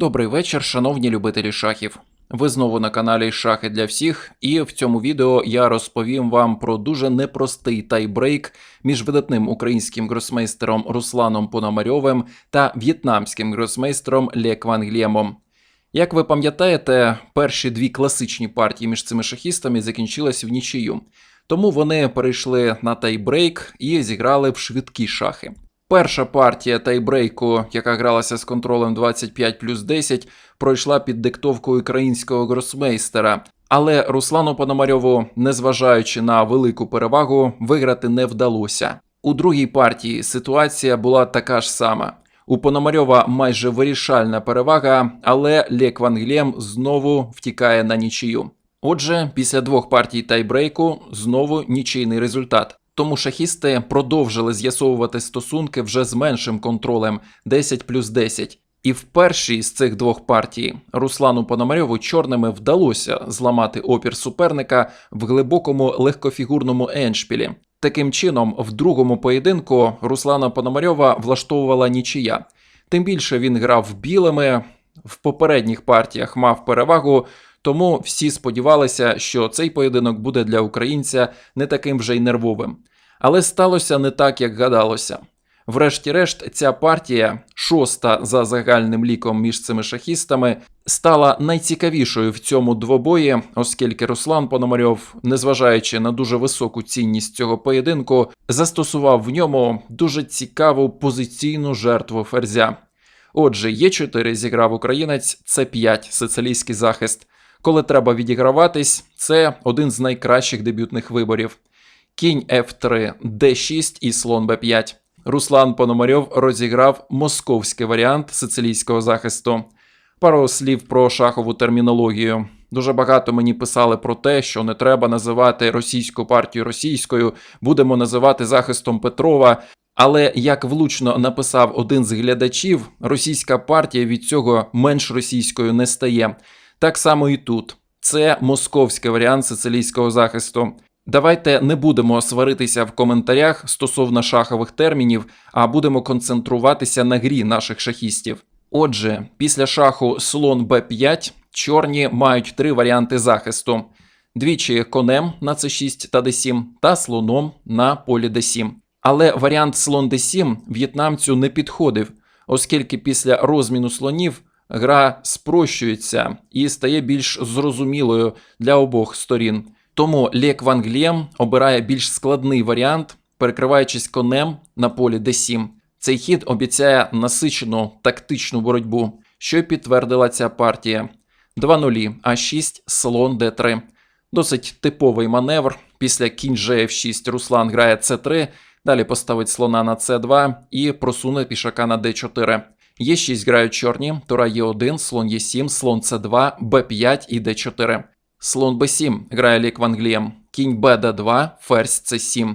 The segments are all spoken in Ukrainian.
Добрий вечір, шановні любителі шахів. Ви знову на каналі Шахи для всіх, і в цьому відео я розповім вам про дуже непростий тайбрейк між видатним українським гросмейстером Русланом Пономарьовим та в'єтнамським гросмейстером Ле Кванглємом. Як ви пам'ятаєте, перші дві класичні партії між цими шахістами закінчились в нічию, тому вони перейшли на тайбрейк і зіграли в швидкі шахи. Перша партія тайбрейку, яка гралася з контролем 25 плюс 10, пройшла під диктовкою українського гросмейстера. Але Руслану Пономарьову, незважаючи на велику перевагу, виграти не вдалося. У другій партії ситуація була така ж сама. У Пономарьова майже вирішальна перевага, але Лек Ванглєм знову втікає на нічию. Отже, після двох партій тайбрейку знову нічийний результат. Тому шахісти продовжили з'ясовувати стосунки вже з меншим контролем 10 плюс 10. І в першій з цих двох партій Руслану Пономарьову чорними вдалося зламати опір суперника в глибокому легкофігурному еншпілі. Таким чином, в другому поєдинку Руслана Пономарьова влаштовувала нічия. Тим більше він грав білими, в попередніх партіях мав перевагу, тому всі сподівалися, що цей поєдинок буде для українця не таким вже й нервовим. Але сталося не так, як гадалося. Врешті-решт, ця партія, шоста за загальним ліком між цими шахістами, стала найцікавішою в цьому двобої, оскільки Руслан Пономарьов, незважаючи на дуже високу цінність цього поєдинку, застосував в ньому дуже цікаву позиційну жертву ферзя. Отже, Є4 зіграв українець, це 5 сицилійський захист. Коли треба відіграватись, це один з найкращих дебютних виборів. Кінь F3, D6 і слон B5. Руслан Пономарьов розіграв московський варіант сицилійського захисту. Пару слів про шахову термінологію. Дуже багато мені писали про те, що не треба називати російську партію російською, будемо називати захистом Петрова. Але як влучно написав один з глядачів, російська партія від цього менш російською не стає. Так само і тут. Це московський варіант сицилійського захисту. Давайте не будемо сваритися в коментарях стосовно шахових термінів, а будемо концентруватися на грі наших шахістів. Отже, після шаху слон b5 чорні мають три варіанти захисту: двічі конем на c6 та d7 та слоном на полі d7. Але варіант слон d7 в'єтнамцю не підходив, оскільки після розміну слонів гра спрощується і стає більш зрозумілою для обох сторін. Тому Лек Ванглєм обирає більш складний варіант, перекриваючись конем на полі d7. Цей хід обіцяє насичену тактичну боротьбу, що й підтвердила ця партія. 2-0, А6, слон d3. Досить типовий маневр. Після кінь G6 Руслан грає c3, далі поставить слона на c2 і просуне пішака на d4. Е6 грають чорні, тура Е1, слон Е7, слон С2, Б5 і Д4. Слон Б7 грає Лік Ванглієм, кінь БД2, ферзь С7.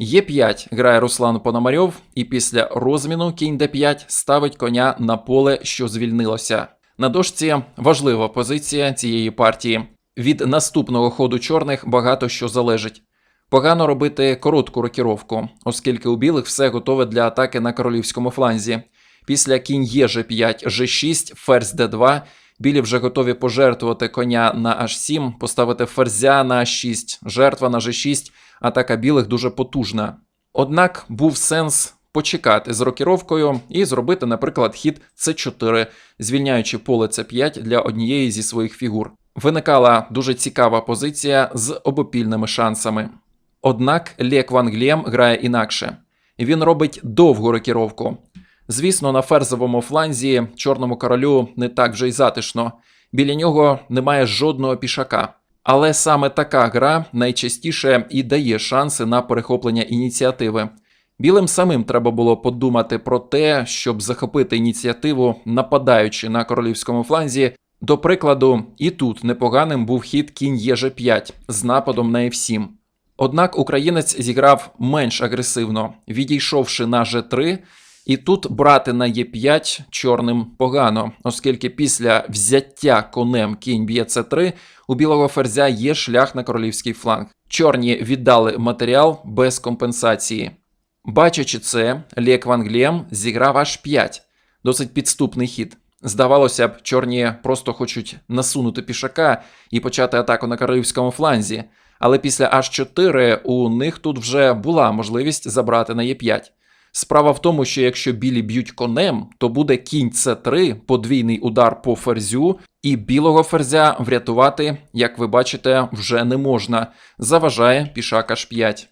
Е5 грає Руслан Пономарьов, і після розміну кінь Д5 ставить коня на поле, що звільнилося. На дошці важлива позиція цієї партії. Від наступного ходу чорних багато що залежить. Погано робити коротку рокіровку, оскільки у білих все готове для атаки на королівському фланзі. Після кінь Є G5, G6, ферзь D2. Білі вже готові пожертвувати коня на H7, поставити ферзя на H6, жертва на G6, атака білих дуже потужна. Однак був сенс почекати з рокіровкою і зробити, наприклад, хід С4, звільняючи поле С5 для однієї зі своїх фігур. Виникала дуже цікава позиція з обопільними шансами. Однак Лек Ванглєм грає інакше. Він робить довгу рокіровку. Звісно, на ферзовому фланзі чорному королю не так вже й затишно, біля нього немає жодного пішака. Але саме така гра найчастіше і дає шанси на перехоплення ініціативи. Білим самим треба було подумати про те, щоб захопити ініціативу, нападаючи на королівському фланзі. До прикладу, і тут непоганим був хід кінь Еж5 з нападом на F7. Однак українець зіграв менш агресивно, відійшовши на G3. І тут брати на Е5 чорним погано, оскільки після взяття конем кінь б'є С3 у білого ферзя є шлях на королівський фланг. Чорні віддали матеріал без компенсації. Бачачи це, Лек Ванглєм зіграв аж 5 досить підступний хід. Здавалося б, чорні просто хочуть насунути пішака і почати атаку на королівському фланзі, але після H4 у них тут вже була можливість забрати на Е5. Справа в тому, що якщо білі б'ють конем, то буде кінь С3, подвійний удар по ферзю, і білого ферзя врятувати, як ви бачите, вже не можна. Заважає пішак H5.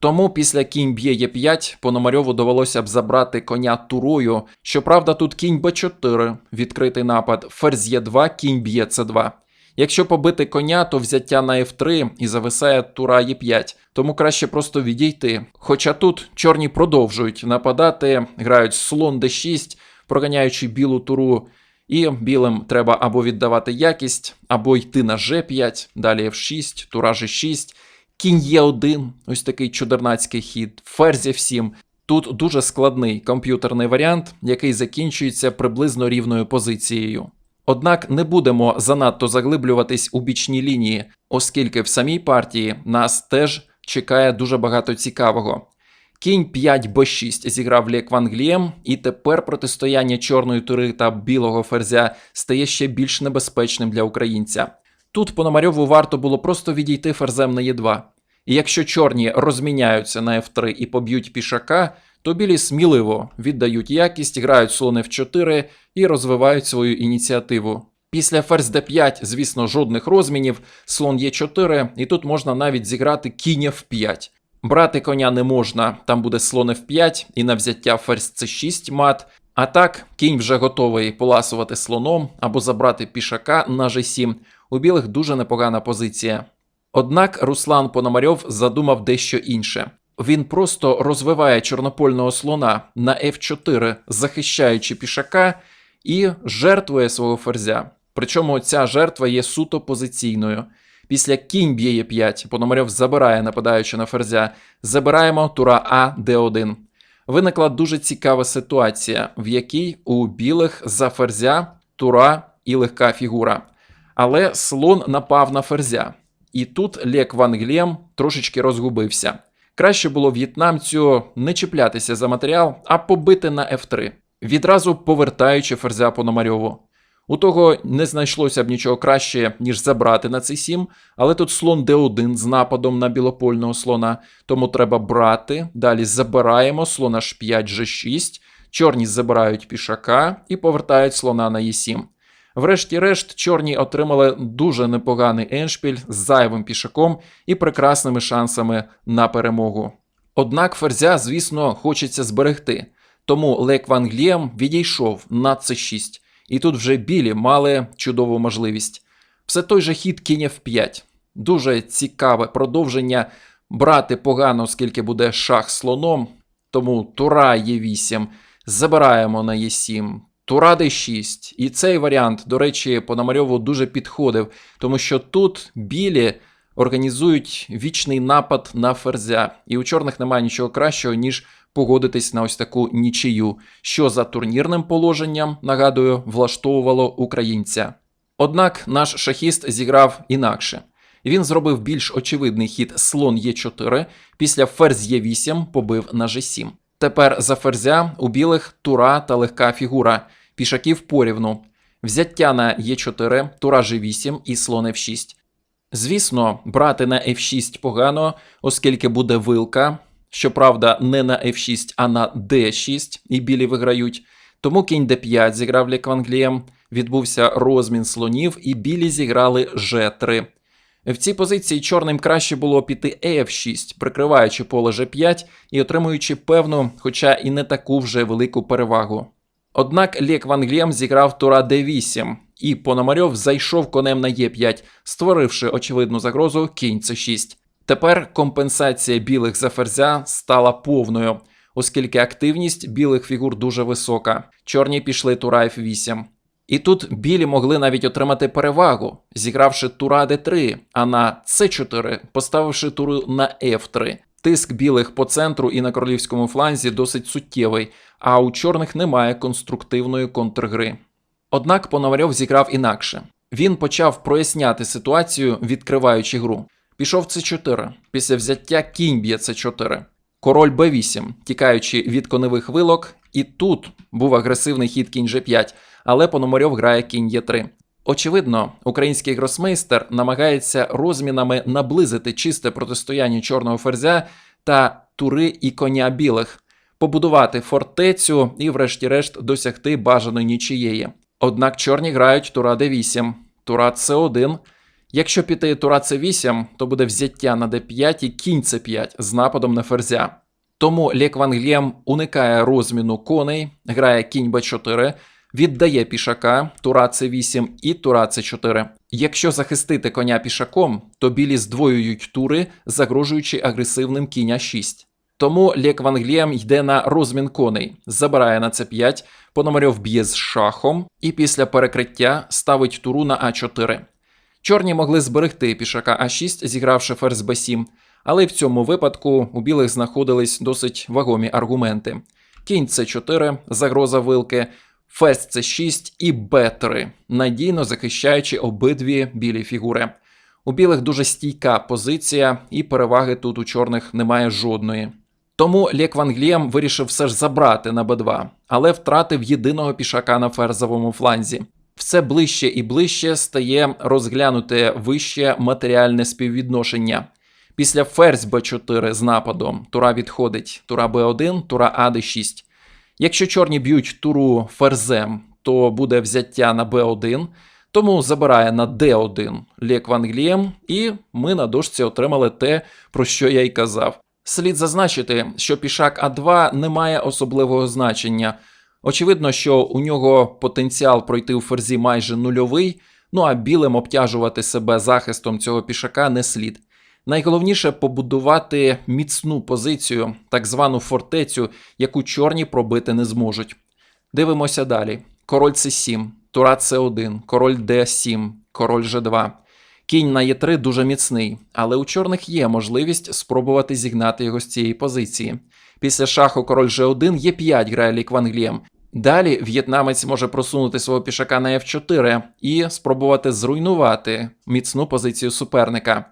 Тому після кінь б'є Е5 Пономарьову довелося б забрати коня турою. Щоправда, тут кінь Б4, відкритий напад, ферзь Е2, кінь б'є С2. Якщо побити коня, то взяття на F3 і зависає тура Е5, тому краще просто відійти. Хоча тут чорні продовжують нападати, грають слон d6, проганяючи білу туру, і білим треба або віддавати якість, або йти на G5, далі F6, тура G6, кінь Е1, ось такий чудернацький хід, ферзь F7. Тут дуже складний комп'ютерний варіант, який закінчується приблизно рівною позицією. Однак не будемо занадто заглиблюватись у бічні лінії, оскільки в самій партії нас теж чекає дуже багато цікавого. Кінь 5 b6 зіграв Лек Ван Глієм, і тепер протистояння чорної тури та білого ферзя стає ще більш небезпечним для українця. Тут Пономарьову варто було просто відійти ферзем на Е2. І якщо чорні розміняються на F3 і поб'ють пішака, то білі сміливо віддають якість, грають слон F4 і розвивають свою ініціативу. Після ферзь d5, звісно, жодних розмінів, слон Е4, і тут можна навіть зіграти кінь F5. Брати коня не можна, там буде слон F5 і на взяття ферзь C6 мат. А так, кінь вже готовий поласувати слоном або забрати пішака на G7. У білих дуже непогана позиція. Однак Руслан Пономарьов задумав дещо інше. Він просто розвиває чорнопольного слона на F4, захищаючи пішака, і жертвує свого ферзя. Причому ця жертва є суто позиційною. Після кінь б'є Е5, Пономарьов забирає, нападаючи на ферзя. Забираємо тура А Д1. Виникла дуже цікава ситуація, в якій у білих за ферзя тура і легка фігура. Але слон напав на ферзя. І тут Лек Ван Глєм трошечки розгубився. Краще було в'єтнамцю не чіплятися за матеріал, а побити на F3, відразу повертаючи ферзя Пономарьову. У того не знайшлося б нічого краще, ніж забрати на цей 7, але тут слон d1 з нападом на білопольного слона, тому треба брати. Далі забираємо слон h5 g6, чорні забирають пішака і повертають слона на e7. Врешті-решт, чорні отримали дуже непоганий еншпіль з зайвим пішаком і прекрасними шансами на перемогу. Однак ферзя, звісно, хочеться зберегти, тому Лек Ван Глієм відійшов на c6, і тут вже білі мали чудову можливість. Все той же хід кінь F5. Дуже цікаве продовження. Брати погано, оскільки буде шах слоном, тому тура Е8, забираємо на Е7. Тура d6. І цей варіант, до речі, Пономарьову дуже підходив, тому що тут білі організують вічний напад на ферзя, і у чорних немає нічого кращого, ніж погодитись на ось таку нічию, що за турнірним положенням, нагадую, влаштовувало українця. Однак наш шахіст зіграв інакше. Він зробив більш очевидний хід слон Е4, після ферзь Е8 побив на G7. Тепер за ферзя у білих тура та легка фігура, пішаків порівну, взяття на Е4, тура G8 і слон F6. Звісно, брати на F6 погано, оскільки буде вилка. Щоправда, не на F6, а на D6, і білі виграють. Тому кінь D5 зіграв Лекванглієм, відбувся розмін слонів, і білі зіграли G3. В цій позиції чорним краще було піти F6, прикриваючи поле G5 і отримуючи певну, хоча і не таку вже велику перевагу. Однак Лек Ван Глєм зіграв тура D8, і Пономарьов зайшов конем на Е5, створивши очевидну загрозу кінь С6. Тепер компенсація білих за ферзя стала повною, оскільки активність білих фігур дуже висока. Чорні пішли тура F8. І тут білі могли навіть отримати перевагу, зігравши тура d3, а на c4 поставивши туру на f3. Тиск білих по центру і на королівському фланзі досить суттєвий, а у чорних немає конструктивної контргри. Однак Пономарьов зіграв інакше. Він почав проясняти ситуацію, відкриваючи гру. Пішов c4, після взяття кінь б'є c4. Король b8, тікаючи від коневих вилок, І тут був агресивний хід кінь G5, але Пономарьов грає кінь Е3. Очевидно, український гросмейстер намагається розмінами наблизити чисте протистояння чорного ферзя та тури і коня білих, побудувати фортецю і, врешті-решт, досягти бажаної нічієї. Однак чорні грають тура d8, тура c1. Якщо піти тура c8, то буде взяття на d5 і кінь c5 з нападом на ферзя. Тому Лек Ван Глєм уникає розміну коней, грає кінь b4, віддає пішака, тура c8 і тура c4. Якщо захистити коня пішаком, то білі здвоюють тури, загрожуючи агресивним кінь 6. Тому Лек Ван Глєм йде на розмін коней, забирає на c5, Пономарьов б'є з шахом і після перекриття ставить туру на а4. Чорні могли зберегти пішака а6, зігравши ферзь b7, але в цьому випадку у білих знаходились досить вагомі аргументи. Кінь c4, загроза вилки, ферзь c6 і b3, надійно захищаючи обидві білі фігури. У білих дуже стійка позиція, і переваги тут у чорних немає жодної. Тому Лек Ван Глєм вирішив все ж забрати на Б2, але втратив єдиного пішака на ферзовому фланзі. Все ближче і ближче стає розглянуте вище матеріальне співвідношення. Після ферзь Б4 з нападом тура відходить тура Б1, тура А Д6. Якщо чорні б'ють туру ферзем, то буде взяття на Б1, тому забирає на Д1 Лек Ван Глєм, і ми на дошці отримали те, про що я й казав. Слід зазначити, що пішак А2 не має особливого значення. Очевидно, що у нього потенціал пройти у ферзі майже нульовий, ну а білим обтяжувати себе захистом цього пішака не слід. Найголовніше побудувати міцну позицію, так звану фортецю, яку чорні пробити не зможуть. Дивимося далі: король С7, тура С1, король Д7, король Ж2. Кінь на Е3 дуже міцний, але у чорних є можливість спробувати зігнати його з цієї позиції. Після шаху король G1 Е5 грає Лік Ван Далі в'єтнамець може просунути свого пішака на F4 і спробувати зруйнувати міцну позицію суперника.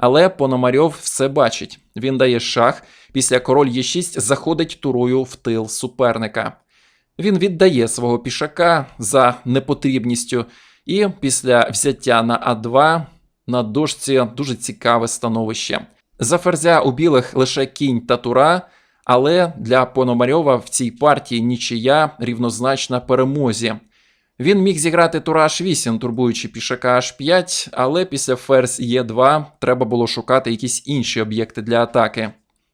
Але Пономарьов все бачить. Він дає шах, після король Е6 заходить турою в тил суперника. Він віддає свого пішака за непотрібністю, і після взяття на А2 на дошці дуже цікаве становище. За ферзя у білих лише кінь та тура, але для Пономарьова в цій партії нічия рівнозначна перемозі. Він міг зіграти тура H8, турбуючи пішака H5, але після ферзь Е2 треба було шукати якісь інші об'єкти для атаки.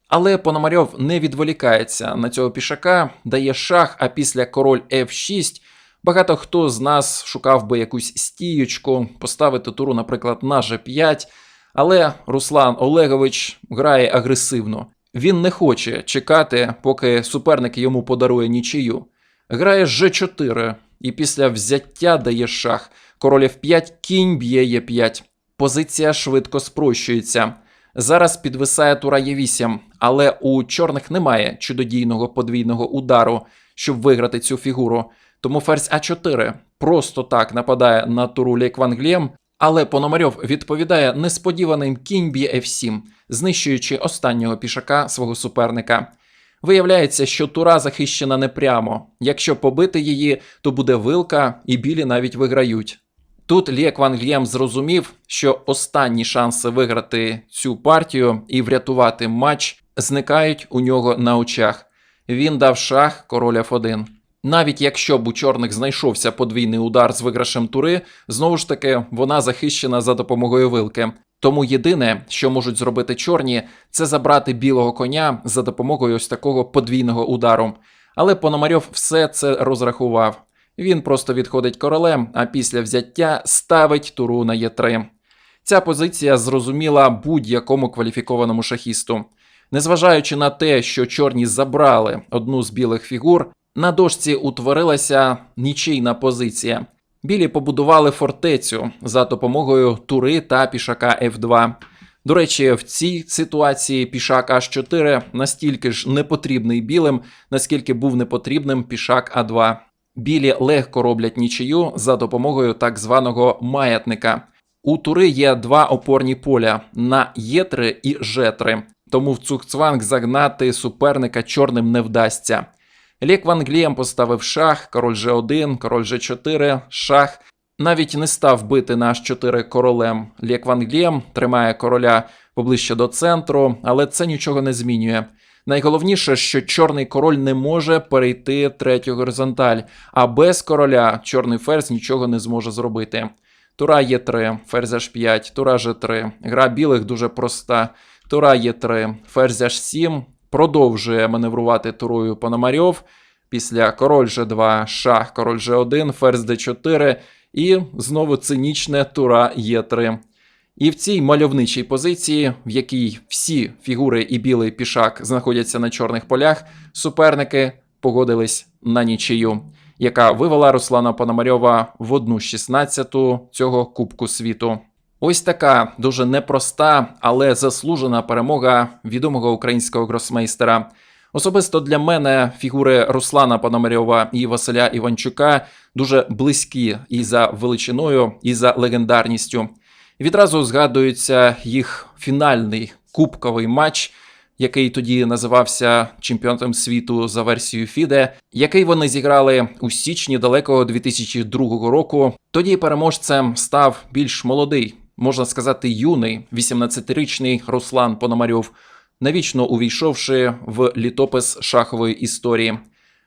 Але Пономарьов не відволікається на цього пішака, дає шах, а після король F6 багато хто з нас шукав би якусь стіючку, поставити туру, наприклад, на G5. Але Руслан Олегович грає агресивно. Він не хоче чекати, поки суперник йому подарує нічию. Грає G4 і після взяття дає шах. Король F5, кінь б'є Е5. Позиція швидко спрощується. Зараз підвисає тура Е8, але у чорних немає чудодійного подвійного удару, щоб виграти цю фігуру. Тому ферзь А4 просто так нападає на туру Лек Ван Глєм, але Пономарьов відповідає несподіваним кінь б'є F7, знищуючи останнього пішака свого суперника. Виявляється, що тура захищена непрямо. Якщо побити її, то буде вилка, і білі навіть виграють. Тут Лєк Ван Глєм зрозумів, що останні шанси виграти цю партію і врятувати матч зникають у нього на очах. Він дав шах король F1. Навіть якщо б у чорних знайшовся подвійний удар з виграшем тури, знову ж таки вона захищена за допомогою вилки. Тому єдине, що можуть зробити чорні, це забрати білого коня за допомогою ось такого подвійного удару. Але Пономарьов все це розрахував. Він просто відходить королем, а після взяття ставить туру на Е3. Ця позиція зрозуміла будь-якому кваліфікованому шахісту. Незважаючи на те, що чорні забрали одну з білих фігур, на дошці утворилася нічийна позиція. Білі побудували фортецю за допомогою тури та пішака F2. До речі, в цій ситуації пішак H4 настільки ж не потрібний білим, наскільки був непотрібним пішак А2. Білі легко роблять нічию за допомогою так званого маятника. У тури є два опорні поля на Е3 і Ж3, тому в цухцванг загнати суперника чорним не вдасться. Лік Ван Глієм поставив шах, король G1, король G4, шах. Навіть не став бити на H4 королем. Лік Ван Глієм тримає короля поближче до центру, але це нічого не змінює. Найголовніше, що чорний король не може перейти третю горизонталь, а без короля чорний ферзь нічого не зможе зробити. Тура Е3, ферзь H5, тура G3. Гра білих дуже проста. Тура Е3, ферзь H7. Продовжує маневрувати турою Пономарьов. Після король G2, шах, король G1, ферзь D4 і знову цинічне тура Е3. І в цій мальовничій позиції, в якій всі фігури і білий пішак знаходяться на чорних полях, суперники погодились на нічию, яка вивела Руслана Пономарьова в одну 16-ту цього Кубку світу. Ось така дуже непроста, але заслужена перемога відомого українського гросмейстера. Особисто для мене фігури Руслана Пономарьова і Василя Іванчука дуже близькі і за величиною, і за легендарністю. Відразу згадується їх фінальний кубковий матч, який тоді називався чемпіонатом світу за версією FIDE, який вони зіграли у січні далекого 2002 року. Тоді переможцем став більш молодий, можна сказати, юний 18-річний Руслан Пономарьов, навічно увійшовши в літопис шахової історії.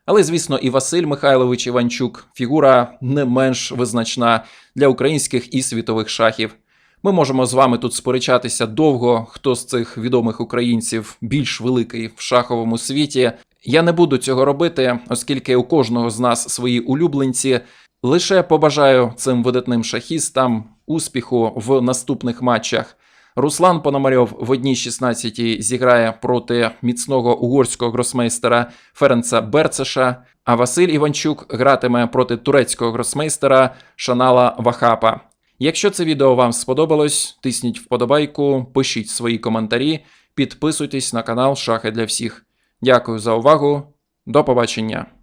Але, звісно, і Василь Михайлович Іванчук фігура не менш визначна для українських і світових шахів. Ми можемо з вами тут сперечатися довго, хто з цих відомих українців більш великий в шаховому світі. Я не буду цього робити, оскільки у кожного з нас свої улюбленці. Лише побажаю цим видатним шахістам успіху в наступних матчах. Руслан Пономарьов в одній 16 зіграє проти міцного угорського гросмейстера Ференца Берцеша, а Василь Іванчук гратиме проти турецького гросмейстера Шанала Вахапа. Якщо це відео вам сподобалось, тисніть вподобайку, пишіть свої коментарі, підписуйтесь на канал Шахи для всіх. Дякую за увагу. До побачення!